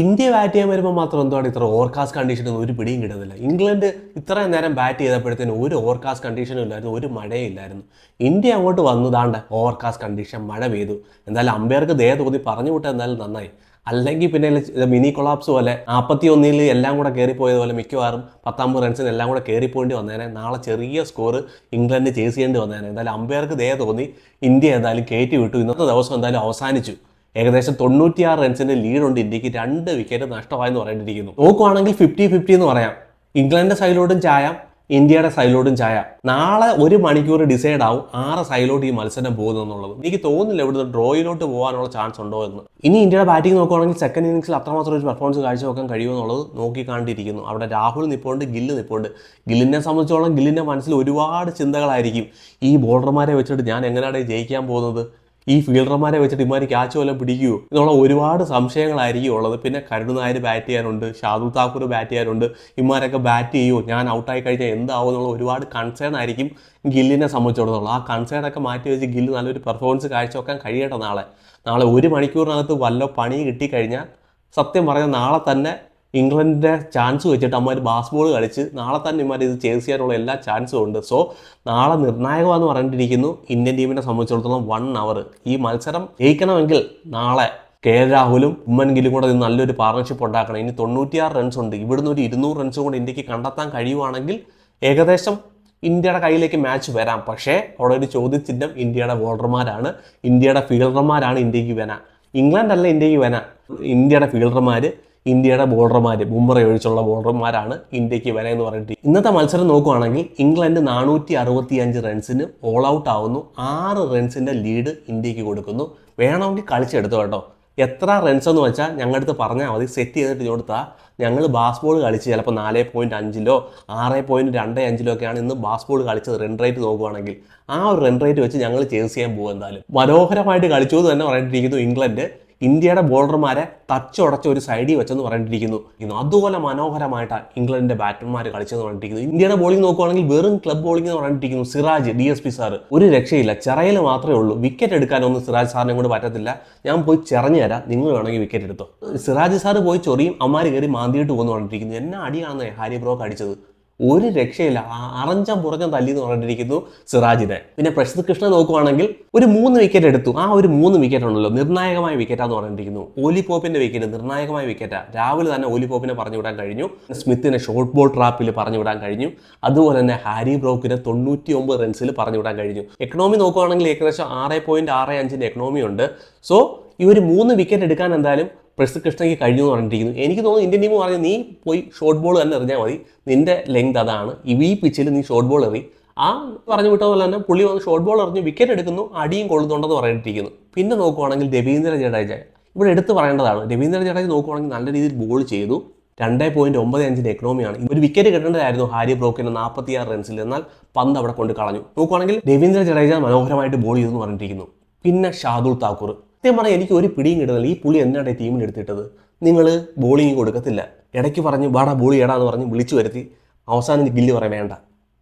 India bat ചെയ്യാൻ വരുമ്പോൾ മാത്രം എന്തുകൊണ്ട് ഇത്ര ഓവർകാസ്റ്റ് കണ്ടീഷനൊന്നും ഒരു പിടിയും കിട്ടുന്നില്ല. ഇംഗ്ലണ്ട് ഇത്രയും നേരം ബാറ്റ് ചെയ്തപ്പോഴത്തേനും ഒരു ഓവർകാസ്റ്റ് കണ്ടീഷനും ഇല്ലായിരുന്നു ഒരു മഴയും ഇല്ലായിരുന്നു. ഇന്ത്യ അങ്ങോട്ട് വന്നതാണ്ട് ഓവർകാസ്റ്റ് കണ്ടീഷൻ മഴ പെയ്തു. എന്തായാലും അമ്പയർക്ക് ദയ തോന്നി പറഞ്ഞു വിട്ടാൽ എന്തായാലും നന്നായി. അല്ലെങ്കിൽ പിന്നെ മിനി കൊളാപ്സ് പോലെ നാൽപ്പത്തി ഒന്നിൽ എല്ലാം കൂടെ കയറിപ്പോയത് പോലെ മിക്കവാറും പത്താമ്പത് റൺസിന് എല്ലാം കൂടെ കയറിപ്പോണ്ടി വന്നേനെ. നാളെ ചെറിയ സ്കോർ ഇംഗ്ലണ്ട് ചേസ് ചെയ്യേണ്ടി വന്നേനെ. എന്തായാലും അമ്പയർക്ക് ദയ തോന്നി. ഇന്ത്യ എന്തായാലും കയറ്റി വിട്ടു. ഇന്നത്തെ ദിവസം എന്തായാലും അവസാനിച്ചു. ഏകദേശം തൊണ്ണൂറ്റിയാറ് റൺസിന്റെ ലീഡുണ്ട് ഇന്ത്യയ്ക്ക്. രണ്ട് വിക്കറ്റ് നഷ്ടമായെന്ന് പറയേണ്ടിയിരിക്കുന്നു. നോക്കുവാണെങ്കിൽ ഫിഫ്റ്റി ഫിഫ്റ്റി എന്ന് പറയാം. ഇംഗ്ലണ്ടിന്റെ സൈഡിലോട്ടും ചായാം ഇന്ത്യയുടെ സൈഡിലോട്ടും ചായ. നാളെ ഒരു മണിക്കൂർ ഡിസൈഡ് ആവും ആറ് സൈഡിലോട്ട് ഈ മത്സരം പോകുന്നു എന്നുള്ളത്. എനിക്ക് തോന്നുന്നില്ല ഇവിടുന്ന് ഡ്രോയിലോട്ട് പോകാനുള്ള ചാൻസ് ഉണ്ടോ എന്ന്. ഇനി ഇന്ത്യയുടെ ബാറ്റിംഗ് നോക്കുവാണെങ്കിൽ സെക്കൻഡ് ഇന്നിംഗ്സിൽ അത്രമാത്രം ഒരു പെർഫോമൻസ് കാഴ്ചവെക്കാൻ കഴിയുമെന്നുള്ളത് നോക്കിക്കാണ്ടിരിക്കുന്നു. അവിടെ രാഹുൽ നിപ്പോണ്ട് ഗില്ല് നിപ്പോണ്ട്. ഗില്ലിനെ സംബന്ധിച്ചോളം ഗില്ലിന്റെ മനസ്സിൽ ഒരുപാട് ചിന്തകളായിരിക്കും. ഈ ബോളർമാരെ വെച്ചിട്ട് ഞാൻ എങ്ങനെയാണ് ജയിക്കാൻ പോകുന്നത്? ഈ ഫീൽഡർമാരെ വെച്ചിട്ട് ഇമാര് ക്യാച്ച് വല്ലതും പിടിക്കൂ എന്നുള്ള ഒരുപാട് സംശയങ്ങളായിരിക്കും ഉള്ളത്. പിന്നെ കരുണ നായർ ബാറ്റ് ചെയ്യാനുണ്ട് ഷാദുൽ താക്കൂർ ബാറ്റ് ചെയ്യാനുണ്ട്. ഇമാരൊക്കെ ബാറ്റ് ചെയ്യൂ ഞാൻ ഔട്ടായി കഴിഞ്ഞാൽ എന്താവും എന്നുള്ള ഒരുപാട് കൺസേൺ ആയിരിക്കും ഗില്ലിനെ സംബന്ധിച്ചിടത്തോളം. ആ കൺസേൺ ഒക്കെ മാറ്റി വെച്ച് ഗില്ല് നല്ലൊരു പെർഫോമൻസ് കാഴ്ചവെക്കാൻ കഴിയട്ടെ നാളെ. നാളെ ഒരു മണിക്കൂറിനകത്ത് വല്ല പണി കിട്ടിക്കഴിഞ്ഞാൽ സത്യം പറഞ്ഞാൽ നാളെ തന്നെ ഇംഗ്ലണ്ടിന്റെ ചാൻസ് വെച്ചിട്ട് അമ്മമാർ ബാസ്ബോൾ കളിച്ച് നാളെ തന്നെ ഇമാർ ഇത് ചേസ് ചെയ്യാനുള്ള എല്ലാ ചാൻസും ഉണ്ട്. സോ നാളെ നിർണായകമാണെന്ന് പറഞ്ഞിരിക്കുന്നു ഇന്ത്യൻ ടീമിനെ സംബന്ധിച്ചിടത്തോളം വൺ അവർ ഈ മത്സരം ജയിക്കണമെങ്കിൽ നാളെ കെ എൽ രാഹുലും ഉമ്മൻ ഗില്ലും കൂടെ ഇത് നല്ലൊരു പാർട്ണർഷിപ്പ് ഉണ്ടാക്കണം. ഇനി തൊണ്ണൂറ്റിയാറ് റൺസ് ഉണ്ട്. ഇവിടുന്ന് ഒരു ഇരുന്നൂറ് റൺസ് കൂടെ ഇന്ത്യയ്ക്ക് കണ്ടെത്താൻ കഴിയുവാണെങ്കിൽ ഏകദേശം ഇന്ത്യയുടെ കയ്യിലേക്ക് മാച്ച് വരാം. പക്ഷേ അവിടെ ഒരു ചോദ്യചിഹ്നം ഇന്ത്യയുടെ ബോളർമാരാണ് ഇന്ത്യയുടെ ഫീൽഡർമാരാണ് ഇന്ത്യയ്ക്ക് വന ഇംഗ്ലണ്ട് അല്ല ഇന്ത്യയ്ക്ക് വന ഇന്ത്യയുടെ ഫീൽഡർമാർ ഇന്ത്യയുടെ ബോളർമാർ ബുംറ ഒഴിച്ചുള്ള ബോളർമാരാണ് ഇന്ത്യയ്ക്ക് വന എന്ന് പറഞ്ഞിട്ട് ഇന്നത്തെ മത്സരം നോക്കുവാണെങ്കിൽ ഇംഗ്ലണ്ട് നാനൂറ്റി അറുപത്തി അഞ്ച് റൺസിന് ഓൾ ഔട്ട് ആവുന്നു. ആറ് റൺസിന്റെ ലീഡ് ഇന്ത്യയ്ക്ക് കൊടുക്കുന്നു. വേണമെങ്കിൽ കളിച്ചെടുത്തു കേട്ടോ. എത്ര റൺസ് എന്ന് വെച്ചാൽ ഞങ്ങളുടെ അടുത്ത് പറഞ്ഞാൽ മതി. സെറ്റ് ചെയ്തിട്ട് കൊടുത്താൽ ഞങ്ങൾ ബാസ്ബോൾ കളിച്ച് ചിലപ്പോൾ നാല് പോയിന്റ് അഞ്ചിലോ ആറ് പോയിന്റ് രണ്ട് അഞ്ചിലോ ഒക്കെയാണ് ഇന്ന് ബാസ്ബോൾ കളിച്ചത്. റൺ റേറ്റ് നോക്കുവാണെങ്കിൽ ആ ഒരു റൺ റേറ്റ് വെച്ച് ഞങ്ങൾ ചേസ് ചെയ്യാൻ പോകും എന്തായാലും. മനോഹരമായിട്ട് കളിച്ചു എന്ന് തന്നെ പറഞ്ഞിട്ടിരിക്കുന്നു ഇംഗ്ലണ്ട്. ഇന്ത്യയുടെ ബോളർമാരെ തച്ചുടച്ച ഒരു സൈഡിൽ വെച്ചെന്ന് പറഞ്ഞിട്ടിരിക്കുന്നു. ഇന്ന് അതുപോലെ മനോഹരമായിട്ടാണ് ഇംഗ്ലണ്ടിന്റെ ബാറ്റർമാർ കളിച്ചെന്ന് പറഞ്ഞിരിക്കുന്നു ഇന്ത്യയുടെ ബോളിംഗ് നോക്കുകയാണെങ്കിൽ വെറും ക്ലബ് ബോളിംഗ് എന്ന് പറഞ്ഞിട്ടിരിക്കുന്നു Siraj D S P sir ഒരു രക്ഷയില്ല. ചിറയിൽ മാത്രമേ ഉള്ളൂ. വിക്കറ്റ് എടുക്കാനൊന്നും സിറാജ് സാറിനെ കൊണ്ട് പറ്റത്തില്ല. ഞാൻ പോയി ചെറഞ്ഞു തരാം. നിങ്ങൾ വേണമെങ്കിൽ വിക്കറ്റ് എടുത്തോ. സിറാജ് സാർ പോയി ചൊറിയും അമ്മാര് കയറി മാന്തിയിട്ട് പോകുന്നു പറഞ്ഞിരിക്കുന്നു എന്നാ അടിയാണെന്നേ ഹാരി ബ്രോക്ക് അടിച്ചത്. ഒരു രക്ഷയില്ല. അറഞ്ചം പുറഞ്ഞ തല്ലി എന്ന് പറഞ്ഞിരിക്കുന്നു സിറാജിനെ. പിന്നെ പ്രശസ്ത് കൃഷ്ണ നോക്കുവാണെങ്കിൽ ഒരു മൂന്ന് വിക്കറ്റ് എടുത്തു. ആ ഒരു മൂന്ന് വിക്കറ്റ് ഉണ്ടല്ലോ. നിർണായകമായ വിക്കറ്റാന്ന് പറഞ്ഞിരിക്കുന്നു. ഓലി പോപ്പിന്റെ വിക്കറ്റ് നിർണായകമായ വിക്കറ്റാ രാവിലെ തന്നെ ഓലി പോപ്പിനെ പറഞ്ഞു വിടാൻ കഴിഞ്ഞു. സ്മിത്തിനെ ഷോർട്ട് ബോൾ ട്രാപ്പിൽ പറഞ്ഞു വിടാൻ കഴിഞ്ഞു. അതുപോലെ തന്നെ ഹാരി ബ്രോക്കിനെ തൊണ്ണൂറ്റി ഒമ്പത് റൺസിൽ പറഞ്ഞു വിടാൻ കഴിഞ്ഞു. എക്കണോമി നോക്കുവാണെങ്കിൽ ഏകദേശം ആറ് പോയിന്റ് ആറ് അഞ്ചിന്റെ എക്കണോമി ഉണ്ട്. സോ ഈ ഒരു മൂന്ന് വിക്കറ്റ് എടുക്കാൻ എന്തായാലും പ്രസിദ്ധ കൃഷ്ണയ്ക്ക് കഴിഞ്ഞു എന്ന് പറഞ്ഞിരിക്കുന്നു. എനിക്ക് തോന്നുന്നു ഇന്ത്യൻ ടീം പറഞ്ഞു നീ പോയി ഷോർട്ട് ബോൾ തന്നെ എറിഞ്ഞാൽ മതി. നിന്റെ ലെങ്ത് അതാണ്. ഈ പിച്ചിൽ നീ ഷോർട്ട് ബോൾ എറി. ആ പറഞ്ഞു വിട്ടതുപോലെ തന്നെ പുള്ളി വന്ന് ഷോർട്ട് ബോൾ എറിഞ്ഞ് വിക്കറ്റ് എടുക്കുന്നു. അടിയും കൊള്ളുന്നുണ്ടെന്ന് പറഞ്ഞിട്ടിരിക്കുന്നു പിന്നെ നോക്കുവാണെങ്കിൽ രവീന്ദ്ര ജഡേജ. ഇവിടെ എടുത്തു പറയേണ്ടതാണ്. രവീന്ദ്ര ജഡേജ നോക്കുവാണെങ്കിൽ നല്ല രീതിയിൽ ബോൾ ചെയ്തു. രണ്ടേ പോയിന്റ് ഒമ്പത് അഞ്ചിന്റെ എക്കണോമിയാണ് ഒരു വിക്കറ്റ് കിട്ടേണ്ടതായിരുന്നു ഹാരി ബ്രോക്കിന് നാൽപ്പത്തിയാറ് റൺസിൽ എന്നാൽ പന്ത് അവിടെ കൊണ്ട് കളഞ്ഞു. നോക്കുവാണെങ്കിൽ രവീന്ദ്ര ജഡേജ മനോഹരമായിട്ട് ബോൾ ചെയ്തു എന്ന് പറഞ്ഞിരിക്കുന്നു. പിന്നെ ഷാദുൽ താക്കൂർ. സത്യം പറഞ്ഞാൽ എനിക്ക് ഒരു പിടിയും കിട്ടുന്നില്ല. ഈ പുള്ളി എന്നാണ് ഈ ടീമിൽ എടുത്തിട്ടത്? നിങ്ങൾ ബോളിങ് കൊടുക്കത്തില്ല. ഇടയ്ക്ക് പറഞ്ഞ് വാടാ ബോളി എടാ എന്ന് പറഞ്ഞ് വിളിച്ചു വരുത്തി. അവസാനം ഗില്ല് പറയാൻ വേണ്ട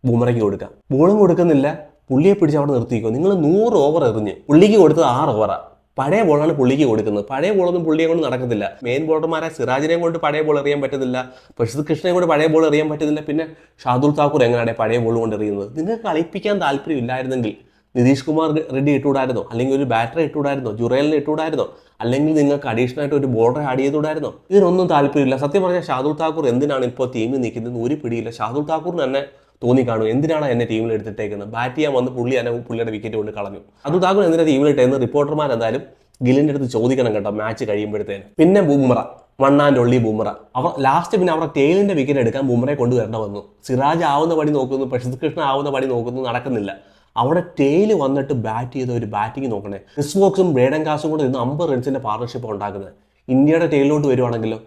ബൂമറയ്ക്ക് കൊടുക്കാം. ബോളും കൊടുക്കുന്നില്ല. പുള്ളിയെ പിടിച്ച് അവിടെ നിർത്തിക്കോ നിങ്ങൾ നൂറ് ഓവർ എറിഞ്ഞ്. പുള്ളിക്ക് കൊടുത്തത് ആറ് ഓവറാണ് പഴയ ബോളാണ് പുള്ളിക്ക് കൊടുക്കുന്നത്. പഴയ ബോളൊന്നും പുള്ളിയെ കൊണ്ട് നടക്കത്തില്ല. മെയിൻ ബോളർമാരെ സിറാജിനെ കൊണ്ട് പഴയ ബോൾ എറിയാൻ പറ്റുന്നില്ല പ്രശസ്ത് കൃഷ്ണനെ കൊണ്ട് പഴയ ബോൾ എറിയാൻ പറ്റുന്നില്ല പിന്നെ ഷാദുൽ താക്കൂർ എങ്ങനെയാണ് പഴയ ബോൾ കൊണ്ട് എറിയുന്നത്? നിങ്ങൾക്ക് കളിപ്പിക്കാൻ താല്പര്യമില്ലായിരുന്നെങ്കിൽ നിതീഷ് കുമാർ റെഡ്ഡി ഇട്ടുകൂടായിരുന്നോ? അല്ലെങ്കിൽ ഒരു ബാറ്ററി ഇട്ടുകൂടായിരുന്നോ? ജുറേലിനെ ഇട്ടുകൂടായിരുന്നോ? അല്ലെങ്കിൽ നിങ്ങൾക്ക് അഡീഷണൽ ആയിട്ട് ഒരു ബോർഡർ ആഡ് ചെയ്തുകൂടായിരുന്നോ? ഇതിനൊന്നും താല്പര്യമില്ല. സത്യം പറഞ്ഞാൽ ഷാദുൽ താക്കൂർ എന്തിനാണ് ഇപ്പോൾ ടീമിൽ നിൽക്കുന്നത് ഒരു പിടിയില്ല. ഷാദുൽ താക്കൂറിന് തന്നെ തോന്നി കാണും. എന്തിനാണ് എന്നെ ടീമിൽ എടുത്തിട്ടേക്കുന്നത്? ബാറ്റ് ചെയ്യാൻ വന്ന് പുള്ളി എന്നെ പുള്ളിയുടെ വിക്കറ്റ് കൊണ്ട് കളഞ്ഞു. ഷാദുൽ താക്കൂർ ടീമിൽ ഇട്ടേന്ന് റിപ്പോർട്ടർമാർ എന്തായാലും ഗില്ലിന്റെ അടുത്ത് ചോദിക്കണം കേട്ടോ മാച്ച് കഴിയുമ്പോഴത്തേന്. പിന്നെ Bumrah. One and only Bumrah. Our last പിന്നെ അവരുടെ ടേലിന്റെ വിക്കറ്റ് എടുക്കാൻ ബുംറയെ കൊണ്ടുവരേണ്ട വന്നു. സിറാജ് ആവുന്ന പടി നോക്കുന്നു. കൃഷ്ണ ആവുന്ന പടി നോക്കുന്നു. നടക്കുന്നില്ല. അവിടെ ടെയിൽ വന്നിട്ട് ബാറ്റ് ചെയ്ത ഒരു ബാറ്റിംഗ് നോക്കണേ. ക്രിസ് ബോക്സും ബ്രേഡൻ കാസും കൂടെ നിന്ന് അമ്പത് റൺസിന്റെ പാർട്ണർഷിപ്പ് ഉണ്ടാക്കുന്നത്. ഇന്ത്യയുടെ ടെയിലോട്ട് വരുവാണെങ്കിലോ?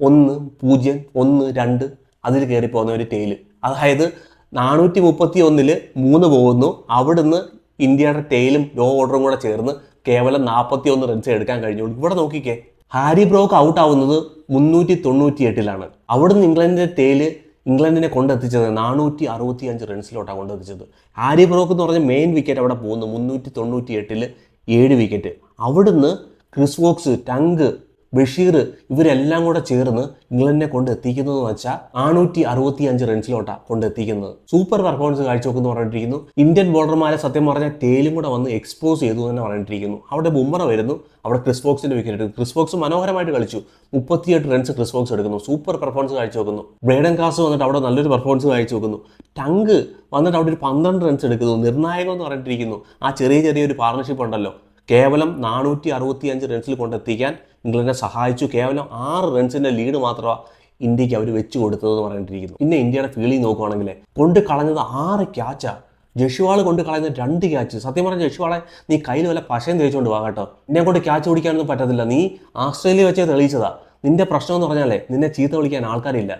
ഒന്ന് പൂജ്യം ഒന്ന് രണ്ട് അതിൽ കയറി പോകുന്ന ഒരു ടെയിൽ അതായത് നാനൂറ്റി മുപ്പത്തി ഒന്നിൽ മൂന്ന് പോകുന്നു. അവിടുന്ന് ഇന്ത്യയുടെ ടെയിലും ലോ ഓർഡറും കൂടെ ചേർന്ന് കേവലം നാൽപ്പത്തി ഒന്ന് റൺസ് എടുക്കാൻ കഴിഞ്ഞുള്ളൂ. ഇവിടെ നോക്കിക്കേ. ഹാരി ബ്രോക്ക് ഔട്ട് ആവുന്നത് മുന്നൂറ്റി തൊണ്ണൂറ്റി എട്ടിലാണ് അവിടുന്ന് ഇംഗ്ലണ്ടിന്റെ ടെയിൽ ഇംഗ്ലണ്ടിനെ കൊണ്ടെത്തിച്ചത് നാനൂറ്റി അറുപത്തി അഞ്ച് റൺസിലോട്ടാണ് കൊണ്ടെത്തിച്ചത്. ആര്യ ബ്രോക്ക് എന്ന് പറഞ്ഞ മെയിൻ വിക്കറ്റ് അവിടെ പോകുന്നു. മുന്നൂറ്റി തൊണ്ണൂറ്റി എട്ടിൽ ഏഴ് വിക്കറ്റ് അവിടുന്ന് ക്രിസ് വോക്സ് ടങ്ക് ബഷീർ ഇവരെല്ലാം കൂടെ ചേർന്ന് ഇംഗ്ലണ്ടിനെ കൊണ്ട് എത്തിക്കുന്നതെന്ന് വെച്ചാൽ നാനൂറ്റി അറുപത്തി അഞ്ച് റൺസിലോട്ടാണ് കൊണ്ട് എത്തിക്കുന്നത് സൂപ്പർ പെർഫോമൻസ് കാഴ്ചവെക്കുന്നു പറഞ്ഞിട്ടിരിക്കുന്നു. ഇന്ത്യൻ ബോളർമാരെ സത്യം പറഞ്ഞാൽ ടേലും കൂടെ വന്ന് എക്സ്പോസ് ചെയ്തു തന്നെ പറഞ്ഞിട്ടിരിക്കുന്നു. അവിടെ ബുമ്മറ വരുന്നു. അവിടെ ക്രിസ് ഫോക്സിന്റെ വിക്കറ്റ് എടുക്കും ക്രിസ് ഫോക്സ് മനോഹരമായിട്ട് കളിച്ചു. മുപ്പത്തിയെട്ട് റൺസ് ക്രിസ് ഫോക്സ് എടുക്കുന്നു. സൂപ്പർ പെർഫോമൻസ് കാഴ്ച കാഴ്ചവെക്കുന്നു. ബ്രേഡൻ കാസ് വന്നിട്ട് അവിടെ നല്ലൊരു പെർഫോമൻസ് കാഴ്ച കാഴ്ചവെക്കുന്നു. ടങ്ക് വന്നിട്ട് അവിടെ ഒരു പന്ത്രണ്ട് റൺസ് എടുക്കുന്നു. നിർണായകം എന്ന് പറഞ്ഞിട്ടിരിക്കുന്നു. ആ ചെറിയ ചെറിയൊരു പാർട്ണർഷിപ്പ് ഉണ്ടല്ലോ. കേവലം നാനൂറ്റി അറുപത്തി അഞ്ച് റൺസിൽ കൊണ്ടെത്തിക്കാൻ ഇംഗ്ലണ്ടിനെ സഹായിച്ചു. കേവലം ആറ് റൺസിന്റെ ലീഡ് മാത്രമാണ് ഇന്ത്യയ്ക്ക് അവർ വെച്ച് കൊടുത്തതെന്ന് പറഞ്ഞിട്ടിരിക്കുന്നു. പിന്നെ ഇന്ത്യയുടെ ഫീൽഡിംഗ് നോക്കുവാണെങ്കിൽ കൊണ്ട് കളഞ്ഞത് ആറ് ക്യാച്ചാണ് ജഷുവാൾ കൊണ്ട് കളയുന്ന രണ്ട് ക്യാച്ച് സത്യം പറഞ്ഞ ജഷുവാളെ നീ കയ്യിൽ വല്ല പശയും തേച്ചുകൊണ്ട് വാ കേട്ടോ. നിന്നെ കൊണ്ട് ക്യാച്ച് പിടിക്കാനൊന്നും പറ്റത്തില്ല. നീ ആസ്ട്രേലിയ വെച്ചേ തെളിയിച്ചതാ. നിന്റെ പ്രശ്നം എന്ന് പറഞ്ഞാലേ നിന്നെ ചീത്ത വിളിക്കാൻ ആൾക്കാരില്ല.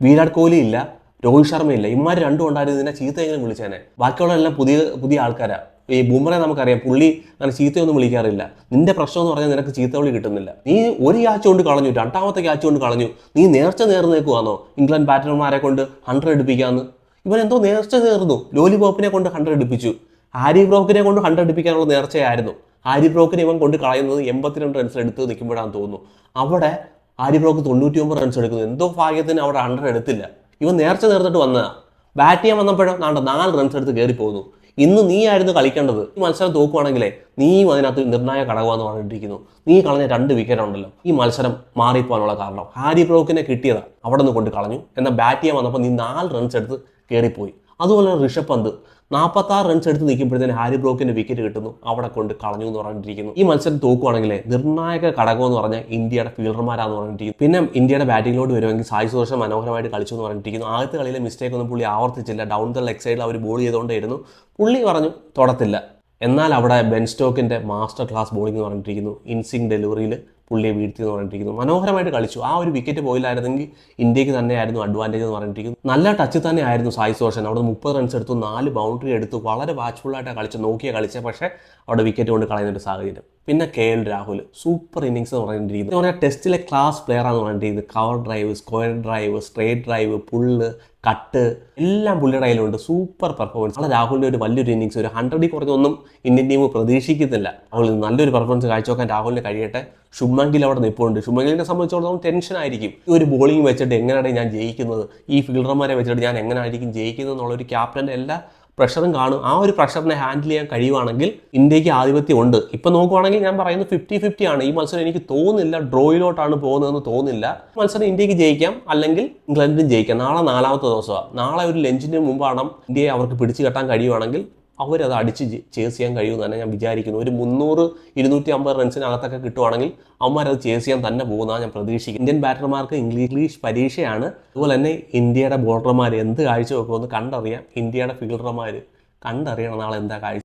വിരാട് കോഹ്ലി ഇല്ല രോഹിത് ശർമ്മ ഇല്ല. ഇമാർ രണ്ടും ഉണ്ടായിരുന്നു. നിന്നെ ചീത്തയെങ്കിലും വിളിച്ചേനെ. ബാക്കിയുള്ള എല്ലാം പുതിയ പുതിയ ആൾക്കാരാ. ഈ ബുമറെ നമുക്കറിയാം. പുള്ളി അങ്ങനെ ചീത്തയൊന്നും വിളിക്കാറില്ല. നിന്റെ പ്രശ്നം എന്ന് പറഞ്ഞാൽ നിനക്ക് ചീത്ത വിളി കിട്ടുന്നില്ല. നീ ഒരു ക്യാച്ച് കൊണ്ട് കളഞ്ഞു. രണ്ടാമത്തെ ക്യാച്ച് കൊണ്ട് കളഞ്ഞു. നീ നേർച്ച നേർന്നേക്കുവാണോ ഇംഗ്ലണ്ട് ബാറ്റർമാരെ കൊണ്ട് ഹൺഡ്രഡ് എടുപ്പിക്കാന്ന് ഇവൻ എന്തോ നേർച്ച നേർന്നു. ലോലി ബോപ്പിനെ കൊണ്ട് ഹൺഡ്രഡ് എടുപ്പിച്ചു ഹാരി ബ്രോക്കിനെ കൊണ്ട് ഹൺഡ്രഡ് എടുപ്പിക്കാനുള്ള നേർച്ചയായിരുന്നു. ഹാരി ബ്രോക്കിനെ ഇവൻ കൊണ്ട് കളയുന്നത് എൺപത്തിരണ്ട് റൺസ് എടുത്ത് നിൽക്കുമ്പോഴാണ് തോന്നുന്നു. അവിടെ ഹാരി ബ്രോക്ക് തൊണ്ണൂറ്റി ഒമ്പത് റൺസ് എടുക്കുന്നു. എന്തോ ഭാഗ്യത്തിന് അവിടെ ഹൺഡ്രഡ് എടുത്തില്ല. ഇവൻ നേർച്ച നേർന്നിട്ട് വന്നതാണ് ബാറ്റ് ചെയ്യാൻ വന്നപ്പോഴും നാണ്ട നാല് റൺസ് എടുത്ത് കയറി പോകുന്നു ഇന്ന് നീ ആയിരുന്നു കളിക്കേണ്ടത്. ഈ മത്സരം തോക്കുവാണെങ്കിലേ നീയും അതിനകത്ത് നിർണായക ഘടകമാണെന്ന് പറഞ്ഞിട്ടിരിക്കുന്നു. നീ കളഞ്ഞ രണ്ട് വിക്കറ്റ് ഉണ്ടല്ലോ. ഈ മത്സരം മാറിപ്പോകാനുള്ള കാരണം ഹാരി ബ്രോക്കിനെ കിട്ടിയതാ. അവിടെ നിന്ന് കൊണ്ട് കളഞ്ഞു. എന്നാൽ ബാറ്റ് ചെയ്യാൻ വന്നപ്പോൾ നീ നാല് റൺസ് എടുത്ത് കയറിപ്പോയി അതുപോലെ ഋഷഭ് പന്ത്. നാൽപ്പത്താറ് റൺസ് എടുത്ത് നിൽക്കുമ്പോഴത്തേന് ഹാരി ബ്രോക്കിന്റെ വിക്കറ്റ് കിട്ടുന്നു. അവിടെ കൊണ്ട് കളഞ്ഞു എന്ന് പറഞ്ഞിരിക്കുന്നു. ഈ മത്സരം തോക്കുവാണെങ്കിൽ നിർണായക ഘടകം എന്ന് പറഞ്ഞാൽ ഇന്ത്യയുടെ ഫീൽഡർമാരാന്ന് പറഞ്ഞിരിക്കുന്നു. പിന്നെ ഇന്ത്യയുടെ ബാറ്റിംഗിലോട്ട് വരുമെങ്കിൽ സായി സുദർശൻ മനോഹരമായിട്ട് കളിച്ചു എന്ന് പറഞ്ഞിരിക്കുന്നു. ആദ്യത്തെ കളിയിലെ മിസ്റ്റേക്ക് ഒന്നും പുള്ളി ആവർത്തിച്ചില്ല. ഡൗൺ ദ ലെഗ് സൈഡിൽ അവർ ബോൾ ചെയ്തുകൊണ്ടേയിരുന്നു. പുള്ളി പറഞ്ഞു തൊടത്തില്ല. എന്നാൽ അവിടെ ബെൻ സ്റ്റോക്കിന്റെ മാസ്റ്റർ ക്ലാസ് ബോളിംഗ് എന്ന് പറഞ്ഞിരിക്കുന്നു. ഇൻസിങ് ഡെലിവറിയിൽ പുള്ളിയെ വീഴ്ത്തി എന്ന് പറഞ്ഞിരിക്കുന്നു മനോഹരമായിട്ട് കളിച്ചു. ആ ഒരു വിക്കറ്റ് പോയില്ലായിരുന്നെങ്കിൽ ഇന്ത്യയ്ക്ക് തന്നെയായിരുന്നു അഡ്വാന്റേജ് എന്ന് പറഞ്ഞിരിക്കുന്നു നല്ല ടച്ച് തന്നെ ആയിരുന്നു സായി സോഷൻ. അവിടെ മുപ്പത് റൺസ് എടുത്തു നാല് ബൗണ്ടറി എടുത്തു. വളരെ വാച്ച്ഫുള്ളായിട്ടാണ് കളിച്ചു നോക്കിയ കളിച്ചത് പക്ഷേ അവിടെ വിക്കറ്റ് കൊണ്ട് കളയുന്ന ഒരു സാഹചര്യം. പിന്നെ K L Rahul super innings എന്ന് പറഞ്ഞിരിക്കുന്നത് എന്ന് പറഞ്ഞാൽ ടെസ്റ്റിലെ ക്ലാസ് പ്ലെയർ ആണെന്ന് പറഞ്ഞിരിക്കുന്നത് cover drive square drive straight drive pull cut എല്ലാം പുള്ളിയുടെ കയ്യിലുണ്ട്. സൂപ്പർ പെർഫോമൻസ് നാളെ രാഹുലിന്റെ ഒരു വലിയൊരു ഇന്നിങ്സ് ഒരു ഹൺഡ്രഡിൽ കുറഞ്ഞൊന്നും ഇന്ത്യൻ ടീം പ്രതീക്ഷിക്കുന്നില്ല. രാഹുൽ നല്ലൊരു പെർഫോമൻസ് കാഴ്ചവെക്കാൻ രാഹുലിന് കഴിയട്ടെ. ശുഭങ്കിൽ അവിടെ നിൽപ്പുണ്ട് ശുഭങ്കിലിനെ സംബന്ധിച്ചിടത്തോളം ടെൻഷൻ ആയിരിക്കും. ഈ ഒരു ബോളിംഗ് വെച്ചിട്ട് എങ്ങനെയാണ് ഞാൻ ജയിക്കുന്നത്? ഈ ഫീൽഡർമാരെ വെച്ചിട്ട് ഞാൻ എങ്ങനെയായിരിക്കും ജയിക്കുന്നത് എന്നുള്ള ഒരു ക്യാപ്റ്റന്റെ എല്ലാ പ്രഷറും കാണും. ആ ഒരു പ്രഷറിനെ ഹാൻഡിൽ ചെയ്യാൻ കഴിയുവാണെങ്കിൽ ഇന്ത്യയ്ക്ക് ആധിപത്യം ഉണ്ട്. ഇപ്പൊ നോക്കുവാണെങ്കിൽ ഞാൻ പറയുന്നത് ഫിഫ്റ്റി ഫിഫ്റ്റി ആണ്. ഈ മത്സരം എനിക്ക് തോന്നുന്നില്ല ഡ്രോയിലോട്ടാണ് പോകുന്നതെന്ന് തോന്നുന്നില്ല. മത്സരം ഇന്ത്യയ്ക്ക് ജയിക്കാം അല്ലെങ്കിൽ ഇംഗ്ലണ്ടിനും ജയിക്കാം. നാളെ നാലാമത്തെ ദിവസമാണ്. നാളെ ഒരു ലഞ്ചിന് മുമ്പാണ് ഇന്ത്യയെ അവർക്ക് പിടിച്ചു കെട്ടാൻ കഴിയുവാണെങ്കിൽ അവരത് അടിച്ച് ചേസ് ചെയ്യാൻ കഴിയുമെന്ന് തന്നെ ഞാൻ വിചാരിക്കുന്നു. ഒരു മുന്നൂറ് ഇരുന്നൂറ്റി അമ്പത് റൺസിനകത്തൊക്കെ കിട്ടുവാണെങ്കിൽ അവന്മാരത് ചേസ് ചെയ്യാൻ തന്നെ പോകുന്നതാണ് ഞാൻ പ്രതീക്ഷിക്കുന്നത്. ഇന്ത്യൻ ബാറ്റർമാർക്ക് ഇംഗ്ലീഷ് പരീക്ഷയാണ്. അതുപോലെ തന്നെ ഇന്ത്യയുടെ ബോളർമാർ എന്ത് കാഴ്ച വെക്കുമെന്ന് കണ്ടറിയാം. ഇന്ത്യയുടെ ഫീൽഡർമാർ കണ്ടറിയണം നാളെ എന്താ കാഴ്ച.